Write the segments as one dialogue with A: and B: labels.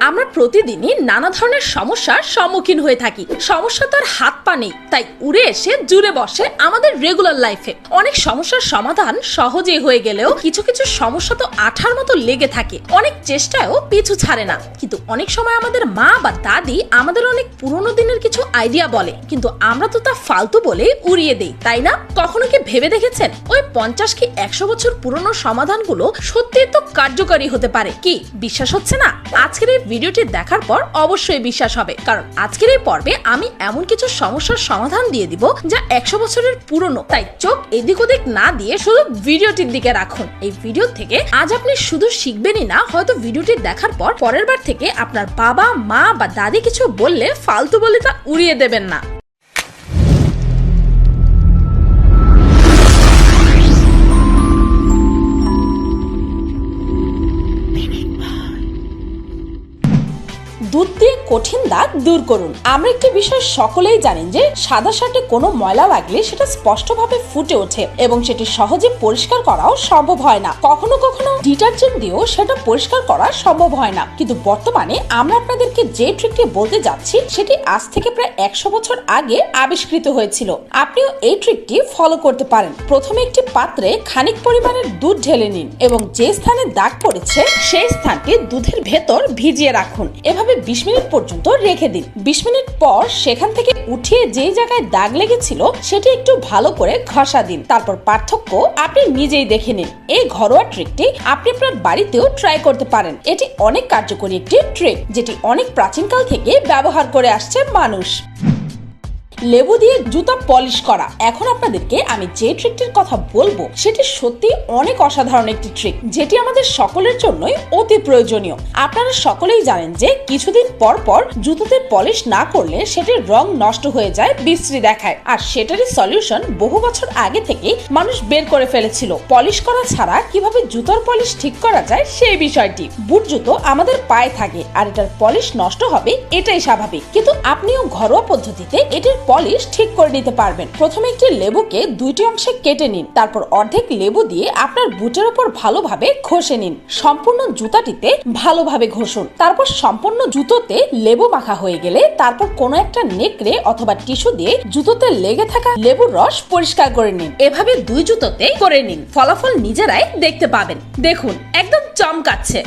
A: আমরা প্রতিদিনই নানা ধরনের সমস্যার সম্মুখীন হয়ে থাকি। সমস্যা তো হাত পা নেই, তাই উড়ে এসে জুড়ে বসে আমাদের রেগুলার লাইফে অনেক সমস্যার সমাধান সহজেই হয়ে গেলেও কিছু কিছু সমস্যা তো আঠার মতো লেগে থাকে। অনেক চেষ্টায়ও পিছু ছাড়ে না। কিন্তু অনেক সময় আমাদের মা বা দাদি আমাদের অনেক পুরনো দিনের কিছু আইডিয়া বলে। কিন্তু আমরা তো তা ফালতু বলে উড়িয়ে দেই, তাই না? কখনো কি ভেবে দেখেছেন? ওই পঞ্চাশ কি একশো বছর পুরনো সমাধানগুলো সত্যি তো কার্যকরী হতে পারে। কি, বিশ্বাস হচ্ছে না? আজকের এই ভিডিওটি দেখার পর অবশ্যই বিশ্বাস হবে। কারণ আজকের এই পর্বে আমি এমন কিছু সমস্যার সমাধান দিয়ে দিব যা একশো বছরের পুরনো। তাই চোখ এদিক ওদিক না দিয়ে শুধু ভিডিওটির দিকে রাখুন। এই ভিডিও থেকে আজ আপনি শুধু শিখবেনই না, হয়তো ভিডিওটি দেখার পর পরের বার থেকে আপনার বাবা, মা বা দাদি কিছু বললে ফালতু বলে তা উড়িয়ে দেবেন না। কঠিন দাগ দূর করুন। আমরা একটি বিষয় সকলেই জানেন যে সাদা শার্টে কোনো ময়লা লাগলে সেটা স্পষ্টভাবে ফুটে ওঠে এবং সেটি সহজে পরিষ্কার করাও সম্ভব হয় না। কখনো কখনো ডিটারজেন্ট দিয়েও সেটা পরিষ্কার করা সম্ভব হয় না। কিন্তু বর্তমানে আমরা আপনাদেরকে যে ট্রিকটি বলতে যাচ্ছি, সেটি আজ থেকে প্রায় একশো বছর আগে আবিষ্কৃত হয়েছিল। আপনিও এই ট্রিকটি ফলো করতে পারেন। প্রথমে একটি পাত্রে খানিক পরিমাণের দুধ ঢেলে নিন এবং যে স্থানে দাগ পড়েছে, সেই স্থানটি দুধের ভেতর ভিজিয়ে রাখুন। এভাবে বিশ মিনিট পর্যন্ত রেখে দিন। বিশ মিনিট পর সেখান থেকে উঠিয়ে যে জায়গায় দাগ লেগেছিল, সেটি একটু ভালো করে ঘষা দিন। তারপর পার্থক্য আপনি নিজেই দেখে নিন। এই ঘরোয়া ট্রিকটি আপনি আপনার বাড়িতেও ট্রাই করতে পারেন। এটি অনেক কার্যকরী একটি ট্রিক যেটি অনেক প্রাচীনকাল থেকে ব্যবহার করে আসছে মানুষ। লেবু দিয়ে জুতা পলিশ করা। এখন আপনাদেরকে আমি যে ট্রিকটির কথা বলব, সেটি সত্যি অনেক অসাধারণ একটি ট্রিক যেটি আমাদের সকলের জন্যই অতি প্রয়োজনীয়। আপনারা সকলেই জানেন যে কিছুদিন পর পর জুতোতে পলিশ না করলে সেটির রং নষ্ট হয়ে যায়, বিশ্রী দেখায়। আর সেটারই সলিউশন বহু বছর আগে থেকে মানুষ বের করে ফেলেছিল। পলিশ করা ছাড়া কীভাবে জুতোর পলিশ ঠিক করা যায় সেই বিষয়টি। বুট জুতো আমাদের পায়ে থাকে, আর এটার পলিশ নষ্ট হবে, এটাই স্বাভাবিক। কিন্তু আপনিও ঘরোয়া পদ্ধতিতে এটির পলিশ ঠিক করে নিতে পারবেন। প্রথমে একটি লেবুকে দুইটি অংশে কেটে নিন। তারপর অর্ধেক লেবু দিয়ে আপনার বুটের উপর ভালোভাবে ঘষে নিন। সম্পূর্ণ জুতাটিতে ভালোভাবে ঘষুন। তারপর সম্পূর্ণ জুতোতে লেবু মাখা হয়ে গেলে তারপর কোনো একটা নেকড়ে অথবা টিস্যু দিয়ে জুতোতে লেগে থাকা লেবুর রস পরিষ্কার করে নিন। এভাবে দুই জুতোতে করে নিন। ফলাফল নিজেরাই দেখতে পাবেন। দেখুন, একদম চমকাচ্ছে।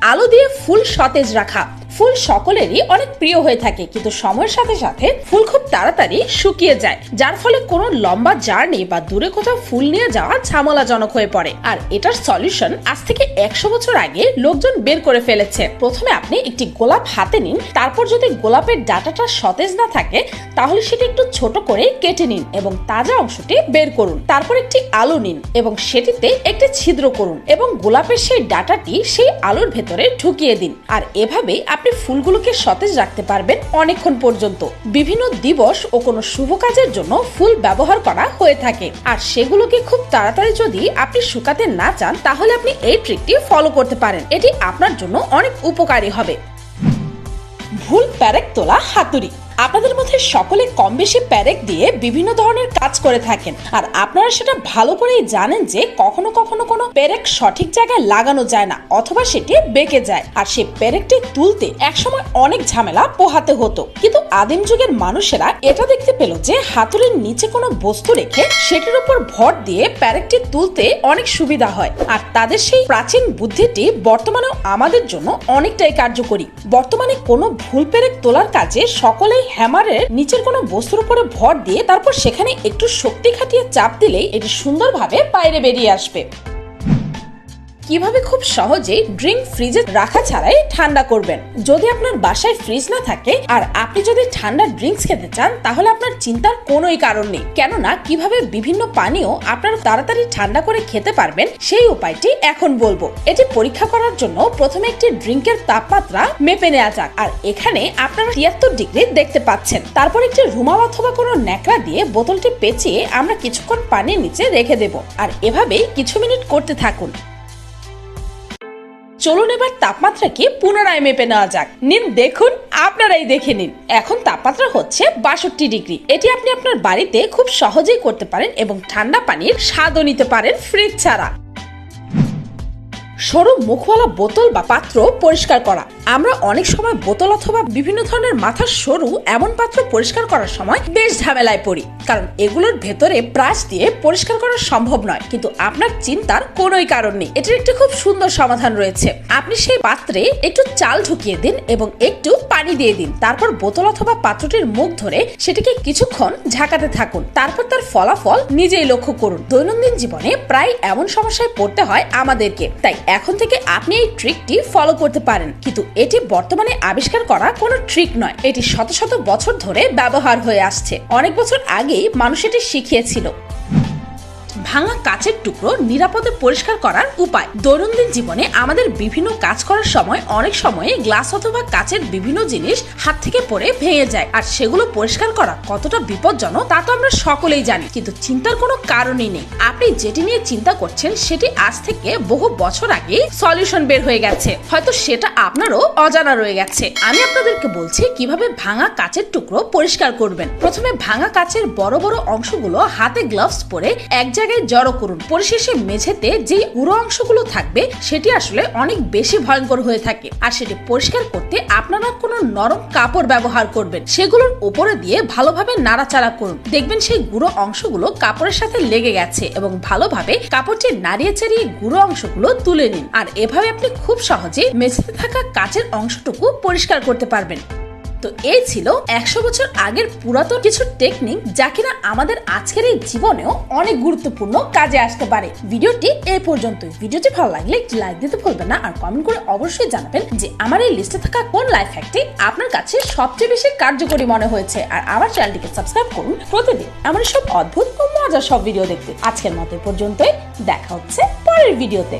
A: আলো দিয়ে ফুল সতেজ রাখা। ফুল সকলেরই অনেক প্রিয় হয়ে থাকে, কিন্তু সময়ের সাথে সাথে ফুল খুব তাড়াতাড়ি শুকিয়ে যায়, যার ফলে কোনো লম্বা জার্নি বা দূরে কোথাও ফুল নিয়ে যাওয়া ঝামেলাজনক হয়ে পড়ে। আর এটার সলিউশন আজ থেকে একশো বছর আগে লোকজন বের করে ফেলেছে। প্রথমে আপনি একটি গোলাপ হাতে নিন, তারপর যদি গোলাপের ডাটাটা সতেজ না থাকে, তাহলে সেটি একটু ছোট করে কেটে নিন এবং তাজা অংশটি বের করুন। তারপর একটি আলু নিন এবং সেটিতে একটি ছিদ্র করুন এবং গোলাপের সেই ডাটাটি সেই আলুর ভেতরে ঢুকিয়ে দিন। আর এভাবেই আপনি ফুলগুলোকে সতেজ রাখতে পারবেন অনেকক্ষণ পর্যন্ত। বিভিন্ন দিবস ও কোনো শুভ কাজের জন্য ফুল ব্যবহার করা হয়ে থাকে। আর সেগুলোকে খুব তাড়াতাড়ি যদি আপনি শুকাতে না চান, তাহলে আপনি এই ট্রিকটি ফলো করতে পারেন। এটি আপনার জন্য অনেক উপকারী হবে। ভুল প্যারেক তোলা হাতুড়ি। আপনাদের মধ্যে সকলে কম বেশি প্যারেক দিয়ে বিভিন্ন ধরনের কাজ করে থাকেন। আর আপনারা সেটা ভালো করেই জানেন যে কখনো কখনো কোনো পেরেক সঠিক জায়গায় লাগানো যায় না, অথবা সেটি বেঁকে যায়। আর সেই পেরেকটি তুলতে একসময় অনেক ঝামেলা পোহাতে হতো। কিন্তু আদিম যুগের মানুষেরা এটা দেখতে পেল যে হাতুড়ির নিচে কোনো বস্তু রেখে সেটির উপর ভর দিয়ে প্যারেকটি তুলতে অনেক সুবিধা হয়। আর তাদের সেই প্রাচীন বুদ্ধিটি বর্তমানেও আমাদের জন্য অনেকটাই কার্যকরী। বর্তমানে কোনো ভুল পেরেক তোলার কাজে সকলেই হ্যামারের নিচের কোনো বস্তুর উপরে ভর দিয়ে তারপর সেখানে একটু শক্তি খাটিয়ে চাপ দিলেই এটি সুন্দরভাবে বাইরে বেরিয়ে আসবে। কীভাবে খুব সহজে ড্রিঙ্ক ফ্রিজে রাখা ছাড়াই ঠান্ডা করবেন? যদি আপনার বাসায় ফ্রিজ না থাকে, আর আপনি যদি ঠান্ডা ড্রিঙ্কস খেতে চান, তাহলে আপনার চিন্তার কোনোই কারণ নেই। কেননা, কীভাবে বিভিন্ন পানীয় আপনার তাড়াতাড়ি ঠান্ডা করে খেতে পারবেন, সেই উপায়টি এখন বলব। এটি পরীক্ষা করার জন্য প্রথমে একটি ড্রিঙ্কের তাপমাত্রা মেপে নেওয়া যাক। আর এখানে আপনারা তিয়াত্তর ডিগ্রি দেখতে পাচ্ছেন। তারপর একটি রুমাল অথবা কোনো ন্যাকড়া দিয়ে বোতলটি পেঁচিয়ে আমরা কিছুক্ষণ পানির নিচে রেখে দেব। আর এভাবেই কিছু মিনিট করতে থাকুন। চলুন এবার তাপমাত্রাকে পুনরায় মেপে নেওয়া যাক। নিন, দেখুন, আপনারাই দেখে নিন। এখন তাপমাত্রা হচ্ছে বাষট্টি ডিগ্রি। এটি আপনি আপনার বাড়িতে খুব সহজেই করতে পারেন এবং ঠান্ডা পানির স্বাদও নিতে পারেন ফ্রিজ ছাড়া। সরু মুখওয়ালা বোতল বা পাত্র পরিষ্কার করা। আমরা অনেক সময় বোতল অথবা বিভিন্ন ধরনের মাথার সরু এমন পাত্র পরিষ্কার করার সময় বেশ ঝামেলায় পড়ি। কারণ এগুলোর ভেতরে ব্রাশ দিয়ে পরিষ্কার করা সম্ভব নয়, কিন্তু আপনার চিন্তার কোনোই কারণ নেই। এটির একটি খুব সুন্দর সমাধান রয়েছে। আপনি সেই পাত্রে একটু চাল ঢুকিয়ে দিন এবং একটু পানি দিয়ে দিন। তারপর বোতল অথবা পাত্রটির মুখ ধরে সেটিকে কিছুক্ষণ ঝাঁকাতে থাকুন। তারপর তার ফলাফল নিজেই লক্ষ্য করুন। দৈনন্দিন জীবনে প্রায় এমন সমস্যায় পড়তে হয় আমাদেরকে। তাই এখন থেকে আপনি এই ট্রিকটি ফলো করতে পারেন। কিন্তু এটি বর্তমানে আবিষ্কার করা কোনো ট্রিক নয়। এটি শত শত বছর ধরে ব্যবহার হয়ে আসছে। অনেক বছর আগেই মানুষ এটি শিখিয়েছিল। ভাঙা কাচের টুকরো নিরাপদে পরিষ্কার করার উপায়। দৈনন্দিন জীবনে আমাদের বিভিন্ন কাজ করার সময় অনেক সময়ে গ্লাস অথবা কাচের বিভিন্ন জিনিস হাত থেকে পড়ে ভেঙে যায়। আর সেগুলো পরিষ্কার করা কতটা বিপজ্জনক তা তো আমরা সকলেই জানি। কিন্তু চিন্তার কোনো কারণই নেই। আপনি যেটি নিয়ে চিন্তা করছেন সেটি আজ থেকে বহু বছর আগে সলিউশন বের হয়ে গেছে। হয়তো সেটা আপনারও অজানা রয়ে গেছে। আমি আপনাদেরকে বলছি কীভাবে ভাঙা কাচের টুকরো পরিষ্কার করবেন। প্রথমে ভাঙা কাচের বড় বড় অংশগুলো হাতে গ্লাভস পরে এক জায়গায় জড়ো করুন। পরিশেষে মেঝেতে যে উড়ো অংশগুলো থাকবে, সেটি আসলে অনেক বেশি ভয়ঙ্কর হয়ে থাকে। আর সেটি পরিষ্কার করতে আপনারা কোনো নরম কাপড় ব্যবহার করবেন। সেগুলোর উপরে দিয়ে ভালোভাবে নাড়াচাড়া করুন। দেখবেন সেই গুঁড়ো অংশগুলো কাপড়ের সাথে লেগে গেছে এবং ভালোভাবে কাপড়টি নাড়িয়ে চাড়িয়ে গুঁড়ো অংশগুলো তুলে নিন। আর এভাবে আপনি খুব সহজেই মেঝেতে থাকা কাচের অংশটুকু পরিষ্কার করতে পারবেন। তো এই ছিল একশো বছর আগের পুরাতন কিছু টেকনিক যা কিনা আমাদের আজকের এই জীবনেও অনেক গুরুত্বপূর্ণ কাজে আসতে পারে। ভিডিওটি এই পর্যন্তই। ভিডিওটি ভালো লাগলে একটি লাইক দিতে ভুলবেন না আর কমেন্ট করে অবশ্যই জানাবেন যে আমার এই লিস্টে থাকা কোন লাইফ হ্যাকটি আপনার কাছে সবচেয়ে বেশি কার্যকরী মনে হয়েছে। আর আমার চ্যানেলটিকে সাবস্ক্রাইব করুন প্রতিদিন আমার সব অদ্ভুত ও মজার সব ভিডিও দেখতে। আজকের মতো পর্যন্তই। দেখা হচ্ছে পরের ভিডিওতে